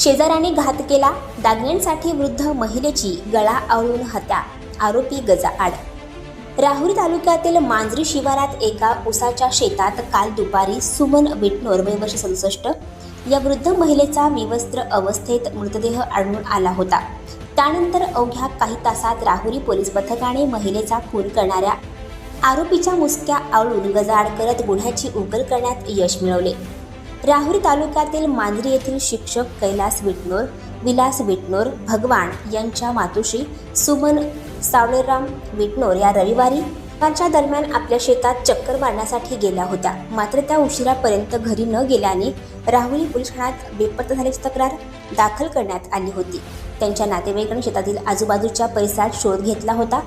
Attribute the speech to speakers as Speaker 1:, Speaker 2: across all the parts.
Speaker 1: शेजाऱ्याने घात केला. दागिन्यांसाठी वृद्ध महिलेची गळा आवळून हत्या. आरोपी गजाआड. राहुरी तालुक्यातील मांजरी शिवारात एका उसाच्या शेतात काल दुपारी सुमन बिटनोर वर्ष सदुसष्ट या वृद्ध महिलेचा विवस्त्र अवस्थेत मृतदेह आढळून आला होता. त्यानंतर अवघ्या काही तासात राहुरी पोलीस पथकाने महिलेचा खून करणाऱ्या आरोपीच्या मुसक्या आवळून गजाआड करत गुन्ह्याची उकल करण्यात यश मिळवले. राहुरी तालुक्यातील मांजरी येथील शिक्षक कैलास विटनोर विलास विटनोर भगवान यांच्या मातोश्री सुमन सावळेराम विटनोर या रविवारी दुपारच्या दरम्यान आपल्या शेतात चक्कर मारण्यासाठी गेल्या होत्या. मात्र त्या उशिरापर्यंत घरी न गेल्याने राहुरी पोलीस ठाण्यात बेपत्ता झाल्याची तक्रार दाखल करण्यात आली होती. त्यांच्या नातेवाईकांनी शेतातील आजूबाजूच्या परिसरात शोध घेतला होता.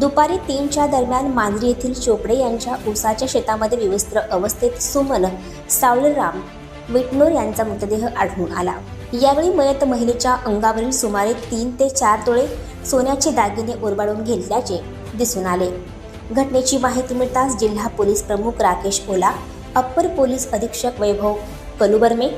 Speaker 1: दुपारी तीनच्या दरम्यान मांजरी येथील चोपडे यांच्या उसाच्या शेतामध्ये विवस्त्र अवस्थेत सुमन सावलराम विटनोर यांचा मृतदेह आढळून आला. यावेळी मयत महिलेच्या अंगावरील सुमारे तीन ते चार तोळे सोन्याचे दागिने उरबाडून घेतल्याचे दिसून आले. घटनेची माहिती मिळताच जिल्हा पोलीस प्रमुख राकेश ओला अप्पर पोलीस अधीक्षक वैभव कलुबर्मे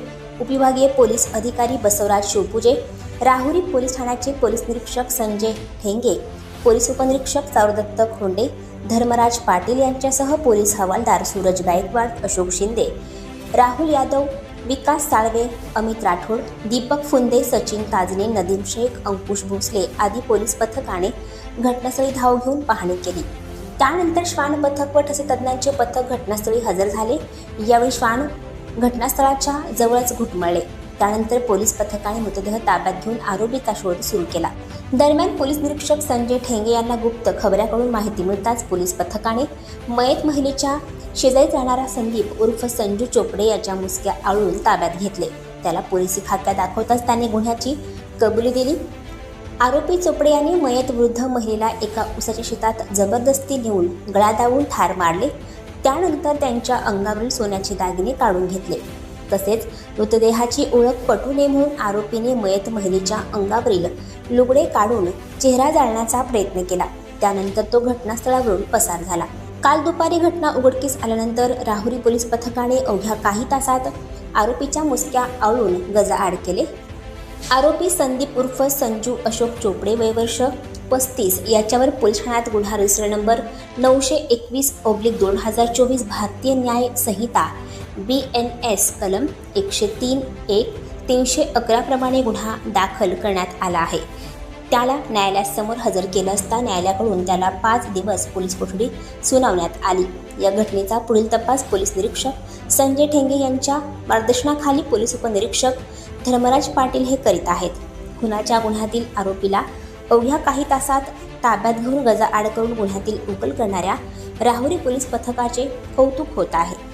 Speaker 1: उपविभागीय पोलीस अधिकारी बसवराज शिवपुजे राहुरी पोलीस ठाण्याचे पोलीस निरीक्षक संजय ठेंगे पोलीस उपनिरीक्षक सावरदत्त खोंडे धर्मराज पाटील यांच्यासह पोलीस हवालदार सूरज गायकवाड अशोक शिंदे राहुल यादव विकास साळवे अमित राठोड दीपक फुंदे सचिन ताजने नदीम शेख अंकुश भोसले आदी पोलीस पथकाने घटनास्थळी धाव घेऊन पाहणी केली. त्यानंतर श्वान पथक व ठसे तज्ज्ञांचे पथक घटनास्थळी हजर झाले. यावेळी श्वान घटनास्थळाच्या जवळच घुटमळले. त्यानंतर पोलीस पथकाने मृतदेह ताब्यात घेऊन आरोपीचा शोध सुरू केला. दरम्यान पोलीस निरीक्षक संजय ठेंगे यांना गुप्त खबऱ्याकडून माहिती मिळताच पोलीस पथकाने मयत महिलेच्या शेजारीत राहणारा संदीप उर्फ संजू चोपडे याच्या मुसक्या आळून ताब्यात घेतले. त्याला पोलिसी खात्या दाखवताच त्याने गुन्ह्याची कबुली दिली. आरोपी चोपडे यांनी मयत वृद्ध महिलेला एका उसाच्या शेतात जबरदस्ती नेऊन गळा दावून ठार मारले. त्यानंतर त्यांच्या अंगावरील सोन्याचे दागिने काढून घेतले. तसेच मृतदेहाची ओळख पटू नये म्हणून आरोपीने मयत महिलेच्या अंगावरील लुगडे काढून चेहरा जाळण्याचा प्रयत्न केला. त्यानंतर तो घटनास्थळावरून पसार झाला. काल दुपारी घटना उघडकीस आल्यानंतर राहुरी पोलीस पथकाने अवघ्या काही तासात आरोपीच्या मुसक्या आवळून गजाआड केले. आरोपी संदीप उर्फ संजू अशोक चोपडे वयवर्ष पस्तीस. याच्यावर पोलीस ठाण्यात गुन्हा रजिस्टर नंबर नऊशे एकवीस ओब्लिक दोन हजार चोवीस भारतीय न्याय संहिता बी एन एस कलम एकशे तीन एक तीनशे अकराप्रमाणे गुन्हा दाखल करण्यात आला आहे. त्याला न्यायालयासमोर हजर केलं असता न्यायालयाकडून त्याला पाच दिवस पोलीस कोठडी सुनावण्यात आली. या घटनेचा पुढील तपास पोलीस निरीक्षक संजय ठेंगे यांच्या मार्गदर्शनाखाली पोलीस उपनिरीक्षक धर्मराज पाटील हे करीत आहेत. खुनाच्या गुन्ह्यातील आरोपीला अवघ्या काही तासात ताब्यात घेऊन गजा आड करून गुन्ह्यातील उकल करणाऱ्या राहुरी पोलीस पथकाचे कौतुक होत आहे.